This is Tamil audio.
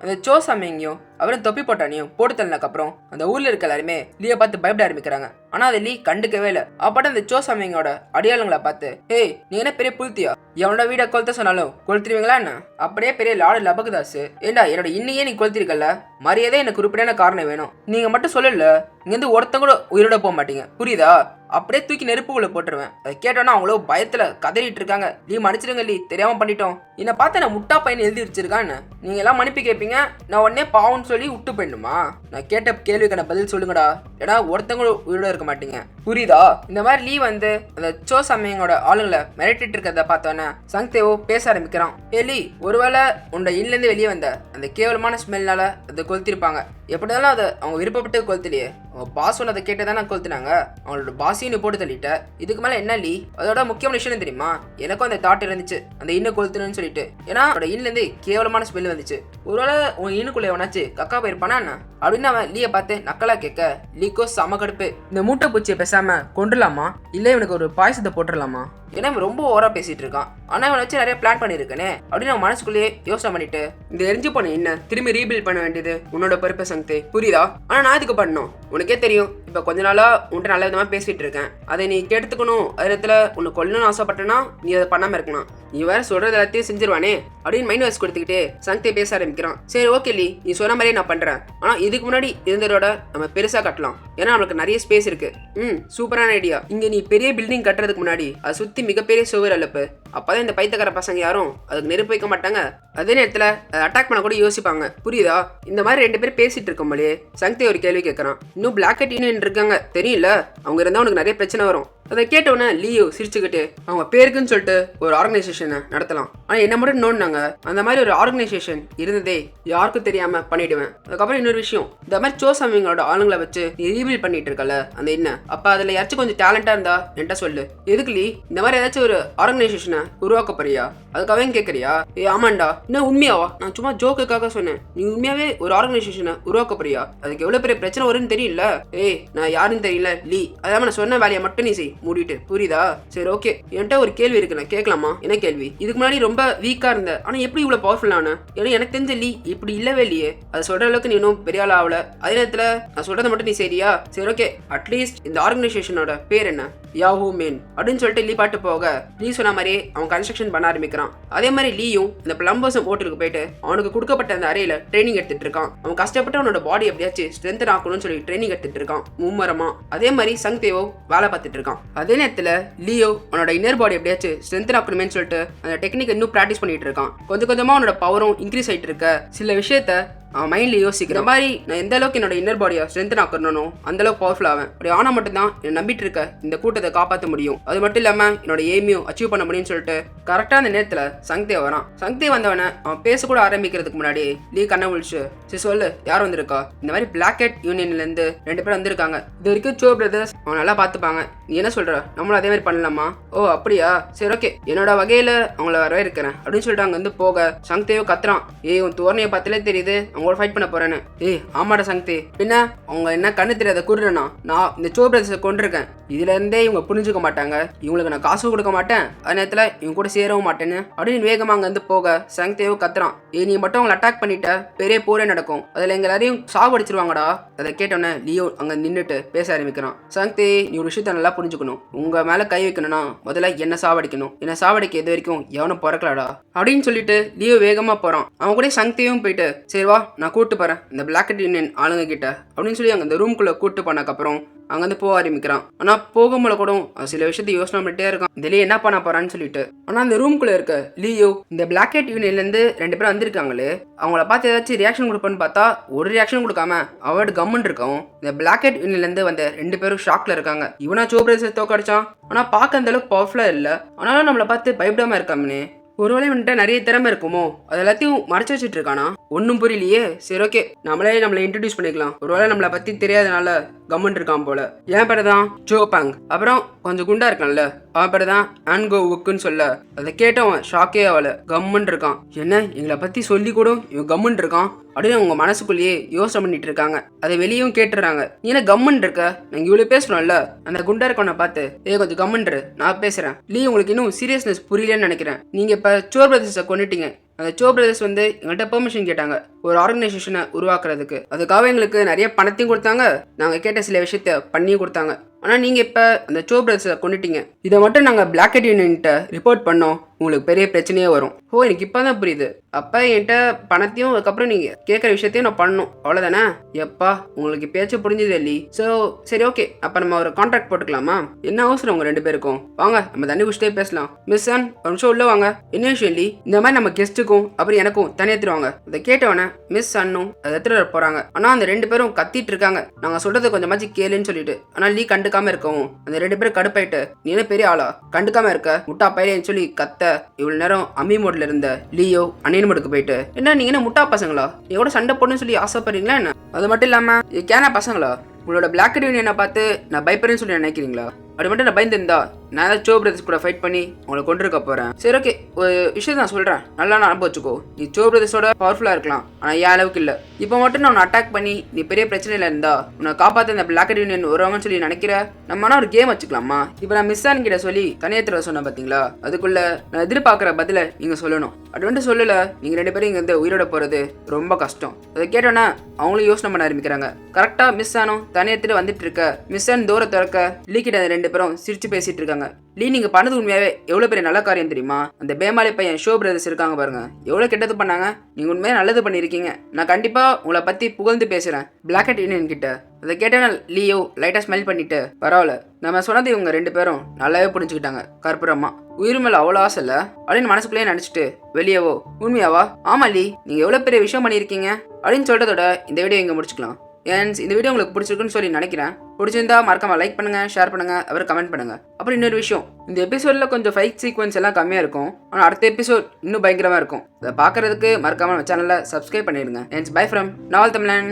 அந்த சோ சாமியையும் அவரும் தொப்பி போட்டானையும் போட்டு தள்ளினக்கப்புறம் அந்த ஊர்ல இருக்க எல்லாருமே லீயை பார்த்து பயப்பட ஆரம்பிக்கிறாங்க. ஆனா அதை லீ கண்டுக்கவே இல்லை. அப்பட அந்த சோசாமிங்களோட அடையாளங்களை பார்த்து ஏய் நீ என்ன பெரிய புல்த்தியா எவனோட வீடை கொளுத்த சொன்னாலும் கொளுத்துருவீங்களா என்ன? அப்படியே பெரிய லாடு லபகுதாஸ் ஏண்டா என்னோட இன்னையே நீ கொளுத்திருக்கல மரியாதை எனக்கு குறிப்பிடான காரணம் வேணும். நீங்க மட்டும் சொல்லல இங்க இருந்து ஒருத்தங்க கூட உயிரோட போக மாட்டீங்க. புரியுதா? அப்படியே தூக்கி நெருப்புக்குள்ள போட்டுருவேன். அதை கேட்டோன்னா அவங்களோ பயத்துல கதறிட்டு இருக்காங்க. லீ மன்னிச்சிடுங்க லீ தெரியாம பண்ணிட்டோம். என்னை பார்த்து நான் முட்டா பையன் எழுதி வச்சிருக்கான்னு நீங்க எல்லாம் மன்னிப்பு கேட்பீங்க நான் உடனே பாவம் சொல்லி விட்டு போயிடணுமா? நான் கேட்ட கேள்விக்கான பதில் சொல்லுங்கடா. ஏன்னா ஒருத்தவங்க உயிரோட இருக்க மாட்டீங்க. புரியுதா? இந்த மாதிரி லீவ் வந்து அந்த சோ சமயங்களோட ஆளுங்களை மிரட்டிட்டு இருக்கிறத பார்த்தோன்னே சங்தேவோ பேச ஆரம்பிக்கிறான். ஏ லீ ஒருவேளை உன்னோட இன்னிலேருந்து வெளியே வந்த அந்த கேவலமான ஸ்மெல்னால அதை கொளுத்திருப்பாங்க. எப்படி இருந்தாலும் அதை அவங்க விருப்பப்பட்டு கொளுத்திலேயே. அவங்க பாஸ் சொன்னதை கேட்டு தானே கொளுத்துனாங்க? அவங்களோட பாசின்னு போட்டு தள்ளிட்டேன் இதுக்கு மேலே என்ன லீ? அதோட முக்கியமான விஷயம் தெரியுமா? எனக்கும் அந்த தாட் இருந்துச்சு. அந்த இன்னும் கொளுத்துணுன்னு சொல்லிட்டு. ஏன்னா அவனோட இன்னிலேருந்து கேவலமான ஸ்மெல் வந்துச்சு. ஒருவேளை உன் இன்னுக்குள்ளே எவனாச்சு கக்கா போயிருப்பானா என்ன? அப்படின்னு அவன் லீயை பார்த்து நக்கலா கேட்க லீக்கோ செம கடுப்பு. இந்த மூட்டை பூச்சியை பேசாமல் கொண்டுலாமா இல்லை இவனுக்கு ஒரு பாயசத்தை போட்டுடலாமா? ஏன்னா இவன் ரொம்ப ஓவரா பேசிட்டு இருக்கான். ஆனா இவனை வச்சு நிறைய பிளான் பண்ணியிருக்கனே. அப்படின்னு அவன் மனசுக்குள்ளேயே யோசனை பண்ணிட்டு இந்த எரிஞ்சு போன என்ன திரும்பி ரீபில்ட் பண்ண வேண்டியது உன்னோட பொறுப்பை சங்கத்தை புரியுதா? ஆனா நான் இதுக்கு பண்ணணும்? உனக்கே தெரியும். இப்போ கொஞ்ச நாளாக உன்ட்ட நல்ல விதமாக பேசிகிட்டு இருக்கேன். அதை நீ கெடுத்துக்கணும் அதே நேரத்துல உன்னை கொல்லணும்னு ஆசைப்பட்டேன்னா நீ அதை பண்ணாமல் இருக்கலாம். நீ வேற சொல்கிறது எல்லாத்தையும் செஞ்சிருவானே அப்படின்னு மைண்ட் வாய்ஸ் கொடுத்துக்கிட்டே சங்கத்தை பேச ஆரம்பிக்கிறான். சரி ஓகே லி நீ சொன்ன மாதிரியே நான் பண்ணுறேன் ஆனால் இதுக்கு முன்னாடி இருந்ததோட நம்ம பெருசாக கட்டலாம். ஏன்னா நம்மளுக்கு நிறைய ஸ்பேஸ் இருக்குது ம் சூப்பரான ஐடியா இங்கே நீ பெரிய பில்டிங் கட்டுறதுக்கு முன்னாடி அதை சுற்றி மிகப்பெரிய சுவர் அழப்பு அப்போதான் இந்த பைத்தக்கார பசங்க யாரும் அதுக்கு நெருப்பு வைக்க மாட்டாங்க. அதே நேரத்தில் அதை அட்டாக் பண்ண கூட யோசிப்பாங்க. புரியுதா? இந்த மாதிரி ரெண்டு பேரும் பேசிட்டு இருக்கோம்லே சங்கத்தை ஒரு கேள்வி கேட்குறான் இன்னும் பிளாக் அட் யூனியன் இருக்காங்க. தெரியல. அவங்க இருந்தால் உனக்கு நிறைய பிரச்சனை வரும். அதை கேட்டவுடனே லியோ சிரிச்சுக்கிட்டு அவங்க பேருக்குன்னு சொல்லிட்டு ஒரு ஆர்கனைசேஷனை நடத்தலாம். ஆனால் என்ன மட்டும் நோண்டாங்க அந்த மாதிரி ஒரு ஆர்கனைசேஷன் இருந்ததே யாருக்கும் தெரியாம பண்ணிடுவேன். அதுக்கப்புறம் இன்னொரு விஷயம். இந்த மாதிரி சோசாமிங்களோட ஆளுங்களை வச்சு நீ ரீபில் பண்ணிட்டு இருக்கல அந்த என்ன? அப்ப அதுல யாராச்சும் கொஞ்சம் டேலண்டா இருந்தா என்கிட்ட சொல்லு. எதுக்கு லீ? இந்த மாதிரி ஏதாச்சும் ஒரு ஆர்கனைசேஷனை உருவாக்க போறியா அதுக்காக கேட்கறியா ஏ ஆமாண்டா. என்ன உண்மையாவா? நான் சும்மா ஜோக்குக்காக சொன்னேன். நீ உண்மையாவே ஒரு ஆர்கனைசேஷனை உருவாக்க போறியா அதுக்கு எவ்வளவு பெரிய பிரச்சனை வரும்னு தெரியல. ஏய் நான் யாருன்னு தெரியல. லீ அதாம நான் சொன்ன வேலையை மட்டும் நீ செய். மூடிட்டு. புரியுதா? சரி ஓகே. என்கிட்ட ஒரு கேள்வி இருக்கு நான் கேட்கலாமா? என்ன கேள்வி? இதுக்கு முன்னாடி ரொம்ப வீக்கா இருந்த. ஆனா எப்படி இவ்வளவு பவர்ஃபுல்லான ஏன்னா எனக்கு தெரிஞ்ச லீ இப்படி இல்லவே இல்லையே. அதை சொல்ற அளவுக்கு நீ இன்னும் பெரிய ஆள் ஆகல அதே நேரத்துல நான் சொல்றதை மட்டும் நீ சரியா சரி ஓகே. அட்லீஸ்ட் இந்த ஆர்கனைசேஷனோட பேர் என்ன? யாஹூ மேன் அப்படின்னு சொல்லிட்டு லீ பாட்டு போக லீ சொன்ன மாதிரியே அவன் கன்ஸ்ட்ரக்ஷன் பண்ண ஆரம்பிக்கிறான். அதே மாதிரி லீயும் இந்த பிளம்பர்ஸ் ஹோட்டலுக்கு போயிட்டு அவனுக்கு கொடுக்கப்பட்ட அந்த அறையில ட்ரைனிங் எடுத்துட்டு இருக்கான். அவன் கஷ்டப்பட்டு அவனோட பாடி எப்படியாச்சும் ஸ்ட்ரென்த் ஆக்கணும்னு சொல்லி ட்ரைனிங் எடுத்துட்டு இருக்கான். மும்மரமா. அதே மாதிரி சங் தேவோ வேலை பார்த்துட்டு இருக்கான். அதே நேரத்துல லியோ அவனோட இன்னர் பாடி எப்படியாச்சும் ஸ்ட்ரென்த் ஆக்கணுமே சொல்லிட்டு அந்த டெக்னிக் இன்னும் ப்ராக்டிஸ் பண்ணிட்டு இருக்கான். கொஞ்சம் கொஞ்சமா அவனோட பவரும் இன்க்ரீஸ் ஆயிட்டு இருக்க. சில விஷயத்த மைண்ட்ல யோசிக்கிற மாதிரி நான் எந்த அளவுக்கு என்னோட இன்னர் பாடியை ஸ்ட்ரென்த் ஆக்கணும்னோ அந்த அளவுக்கு பவர்ஃபுல் ஆவேன். அப்படி ஆனா மட்டும்தான் என்னை நம்பிட்டு இருக்க இந்த கூட்டத்தை காப்பாற்ற முடியும். அது மட்டும் இல்லாம என்னோட எய்மையும் அச்சீவ் பண்ண முடியும்னு சொல்லிட்டு கரெக்டா அந்த நேரத்துல சங்தே வரான். சங்தே வந்தவன அவன் பேச கூட ஆரம்பிக்கிறதுக்கு முன்னாடி லீ கண்ணை முழிச்சு சரி சொல்லு யார் வந்திருக்கா? இந்த மாதிரி பிளாக் ஹெட் யூனியன்ல இருந்து ரெண்டு பேர் வந்திருக்காங்க. இது வரைக்கும் சோ பிரதர்ஸ் அவன் நல்லா பார்த்துப்பாங்க. நீ என்ன சொல்ற? நம்மளும் அதே மாதிரி பண்ணலாமா? ஓ அப்படியா? சரி ஓகே என்னோட வகையில அவங்கள வரவேற்கிறேன். அப்படின்னு சொல்லிட்டு அங்க வந்து போக சங்தேவோ கத்துறான். ஏய் உன் தோரணையை பார்த்தாலே தெரியுது அவங்களோட ஃபைட் பண்ண போறேன்னு. ஏய் ஆமாடா சங்தே பின்ன அவங்க என்ன கண்ணு தெரியாத குருடனா? நான் இந்த சோ பிரதர்ஸை கொண்டிருக்கேன் இதுல இருந்தே இவங்க புரிஞ்சுக்க மாட்டாங்க. இவங்களுக்கு நான் காசும் கொடுக்க மாட்டேன். அதே நேரத்துல இவங்க கூட சேரவும் மாட்டேன்னு. அப்படின்னு வேகமா அங்க போக சங்தேவோ கத்துறான். ஏய் நீ மட்டும் அவங்களை அட்டாக் பண்ணிட்ட பெரிய போரே நடக்கும். அதுல எங்க எல்லாரையும் சாவடிச்சிருவாங்கடா அதை கேட்டோன்னே லியோ அங்க நின்றுட்டு பேச ஆரம்பிக்கிறான். சங்தே நீ ஒரு விஷயத்த நல்லா புரிஞ்சுக்கணும். உங்க மேல கை வைக்கணும்னா முதல்ல என்ன சாவடிக்கணும் என்ன சாவடிக்க இது வரைக்கும் எவனும் பிறக்கலடா. அப்படின்னு சொல்லிட்டு லியோ வேகமா போறான். அவன் கூட சங்கத்தையும் போயிட்டு சரி வா நான் கூட்டு போகிறேன் இந்த பிளாக் யூனியன் ஆளுங்க கிட்ட அப்படின்னு சொல்லி அங்கே இந்த ரூம்குள்ளே கூட்டு போனதுக்கப்புறம் அங்கேருந்து போக ஆரம்பிக்கிறான். ஆனால் போகும்போது கூட சில விஷயத்தை யோசனை பண்ணிட்டே இருக்கான். இதுலேயே என்ன பண்ண போறான்னு சொல்லிட்டு. ஆனால் அந்த ரூம்குள்ளே இருக்க லியோ இந்த பிளாக் ஹெட் யூனியன்லேருந்து ரெண்டு பேரும் வந்திருக்காங்களே அவங்கள பார்த்து ஏதாச்சும் ரியாக்ஷன் கொடுப்பேன்னு பார்த்தா ஒரு ரியாக்ஷன் கொடுக்காம அவர்டு கம்மன் இருக்கும். இந்த பிளாக் ஹெட் யூனியன்லேருந்து வந்த ரெண்டு பேரும் ஷாக்ல இருக்காங்க. இவனா சோப்ரேசர் தோக்கடிச்சான். ஆனால் பார்க்க அந்த அளவுக்கு பவர்ஃபுல்லாக இல்லை. ஆனாலும் நம்மளை பார்த்து பயப்படாமல் இருக்காமனே ஒருவேளை வந்துட்டு நிறைய திறமை இருக்குமோ? அது எல்லாத்தையும் மறைச்சு வச்சுட்டு இருக்கானா ஒன்றும் புரியலையே. சரி ஓகே நம்மளே நம்மளை இன்ட்ரடியூஸ் பண்ணிக்கலாம். ஒருவேளை நம்மளை பற்றி தெரியாதனால கம்மன் இருக்கான் போல. ஏன் பேர் தான் ஜோபாங் அப்புறம் கொஞ்சம் குண்டா இருக்கான்ல. அவன் பேர் தான் ஆன்கோ உக்குன்னு சொல்ல. அதை கேட்டவன் ஷாக்கே ஆகல கம்மன் இருக்கான் என்ன? எங்களை பற்றி சொல்லி கூட இவன் கம்மன் இருக்கான் அப்படின்னு உங்க மனசுக்குள்ளேயே யோசனை பண்ணிட்டு இருக்காங்க. அதை வெளியும் கேட்டுறாங்க. நீ என்ன கம்மன் இருக்க? நாங்க இவ்வளவு பேசணும்ல அந்த குண்டா இருக்கவனை பார்த்து ஏ கொஞ்சம் கம்மன்ரு நான் பேசுறேன். லீ உங்களுக்கு இன்னும் சீரியஸ்னஸ் புரியலன்னு நினைக்கிறேன். நீங்க இப்ப சோர் பிரதர்ஸை கொண்டுட்டீங்க அந்த சோ பிரதர்ஸ் வந்து எங்கள்கிட்ட பெர்மிஷன் கேட்டாங்க. ஒரு ஆர்கனைசேஷனை உருவாக்குறதுக்கு. அதுக்காக எங்களுக்கு நிறைய பணத்தையும் கொடுத்தாங்க. நாங்கள் கேட்ட சில விஷயத்த பண்ணியும் கொடுத்தாங்க. ஆனால் நீங்கள் இப்போ அந்த சோ பிரதர்ஸை கொண்டுட்டீங்க இதை மட்டும் நாங்கள் பிளாக் அட் யூனியன்ட்ட ரிப்போர்ட் பண்ணோம். உங்களுக்கு பெரிய பிரச்சனையே வரும். ஓ எனக்கு இப்போ தான் புரியுது. அப்போ என்கிட்ட பணத்தையும் அதுக்கப்புறம் நீங்கள் கேட்குற விஷயத்தையும் நான் பண்ணணும். அவ்வளோதானே எப்பா உங்களுக்கு பேச்சு புரிஞ்சுது இல்லி ஸோ சரி ஓகே அப்போ நம்ம ஒரு கான்ட்ராக்ட் போட்டுக்கலாமா? என்ன அவசரம் உங்கள் ரெண்டு பேருக்கும்? வாங்க நம்ம தண்ணி குடிச்சிட்டே பேசலாம். மிஸ் அன் ஒரு நிமிஷம் உள்ளே வாங்க. என்ன விஷயம் இல்லி இந்த மாதிரி நம்ம கெஸ்ட்டுக்கும் அப்புறம் எனக்கும் தனி எடுத்துருவாங்க அதை கேட்டவனே மிஸ் அண்ணும் அதை எடுத்துட்டு வர ஆனால் அந்த ரெண்டு பேரும் கத்திட்டு இருக்காங்க. நாங்கள் சொல்றது கொஞ்சமாச்சு கேளுன்னு சொல்லிட்டு. ஆனால் லீ கண்டுக்காமல் இருக்கவும் அந்த ரெண்டு பேரும் கடுப்பாயிட்டு நீ என்ன பெரிய ஆளா? கண்டுக்காமல் இருக்க முட்டா பையலேன்னு சொல்லி கத்த. இவ்வளோ நேரம் அம்மி மோட்ல இருந்த லீயோ அனியன் மோடுக்கு போயிட்டு என்ன நீங்க என்ன முட்டா பசங்களா? எவ்வளோ சண்டை போடணும்னு சொல்லி ஆசைப்படுறீங்களா என்ன? அது மட்டும் இல்லாம கேனா பசங்களா? உங்களோட பிளாக் யூனியனை பார்த்து நான் பயப்படுறேன்னு சொல்லி நினைக்கிறீங்களா? அப்படி மட்டும் நான் பயந்துருந்தா நான் ஏதாவது சோ பிரதர்ஸ் கூட ஃபைட் பண்ணி உங்களை கொண்டிருக்க போகிறேன் சரி ஓகே ஒரு விஷயம் நான் சொல்கிறேன் நல்லா நான் அனுபவிச்சுக்கோ நீ சோ பிரதர்ஸோட பவர்ஃபுல்லாக இருக்கலாம். ஆனால் என் அளவுக்கு இல்லை? இப்போ மட்டும் நான் உன்னை அட்டாக் பண்ணி நீ பெரிய பிரச்சனையில் இருந்தா உன்னை காப்பாற்ற இந்த பிளாக் யூனியன் வருவாங்கன்னு சொல்லி நினைக்கிற? நம்ம ஒரு கேம் வச்சுக்கலாமா? இப்போ நான் மிஸ் ஆன் கிட்ட சொல்லி தனியத்துல சொன்னேன் பார்த்தீங்களா அதுக்குள்ள நான் எதிர்பார்க்குற பதில நீங்கள் சொல்லணும். அது வந்து சொல்லல நீங்கள் ரெண்டு பேரும் இங்கேருந்து உயிரோட போகிறது ரொம்ப கஷ்டம். அதை கேட்டோன்னா அவங்களும் யோசனை பண்ண ஆரம்பிக்கிறாங்க. கரெக்டாக மிஸ் ஆனும் தனியத்துல வந்துட்டு இருக்க மிஸ் ஆன் தூரம் திறக்க லீக்கிட்ட ரெண்டு பேரும் சிரிச்சு பேசிட்டு இருக்காங்க. லீ நீங்கள் பண்ணது உண்மையாவே எவ்வளோ பெரிய நல்ல காரியம் தெரியுமா? அந்த பேமாலி பையன் ஷோ பிரதர்ஸ் இருக்காங்க பாருங்க. எவ்வளோ கெட்டது பண்ணாங்க? நீங்கள் உண்மையாக நல்லது பண்ணியிருக்கீங்க. நான் கண்டிப்பாக உங்களை பற்றி புகழ்ந்து பேசுகிறேன் பிளாக் அண்ட் யூனியன் கிட்ட. அதை கேட்டேன்னா லீயோ லைட்டாக ஸ்மெல் பண்ணிட்டு பரவாயில்ல. நம்ம சொன்னது இவங்க ரெண்டு பேரும் நல்லாவே புரிஞ்சுக்கிட்டாங்க கற்பூரமா உயிர் மேலே அவ்வளோ ஆசை இல்லை? அப்படின்னு மனசுக்குள்ளேயே நினச்சிட்டு வெளியவோ உண்மையாவா? ஆமா லீ. நீங்கள் எவ்வளோ பெரிய விஷயம் பண்ணியிருக்கீங்க? அப்படின்னு சொல்கிறதோட இந்த வீடியோ இங்கே முடிச்சுக்கலாம். ஏன்ஸ் இந்த வீடியோ உங்களுக்கு பிடிச்சிருக்குன்னு சொல்லி நினைக்கிறேன். பிடிச்சிருந்தா மறக்காம லைக் பண்ணுங்க ஷேர் பண்ணுங்க அப்புறம் கமெண்ட் பண்ணுங்க. அப்புறம் இன்னொரு விஷயம் இந்த எபிசோடில் கொஞ்சம் ஃபைட் சீக்வன்ஸ் எல்லாம் கம்மியாக இருக்கும். ஆனால் அடுத்த எபிசோட் இன்னும் பயங்கரமாக இருக்கும். அதை பார்க்குறதுக்கு மறக்காம நம்ம சேனலை சப்ஸ்கிரைப் பண்ணிடுங்க. ஏன்ஸ் பை ஃப்ரம் நாவல் தமிழன்.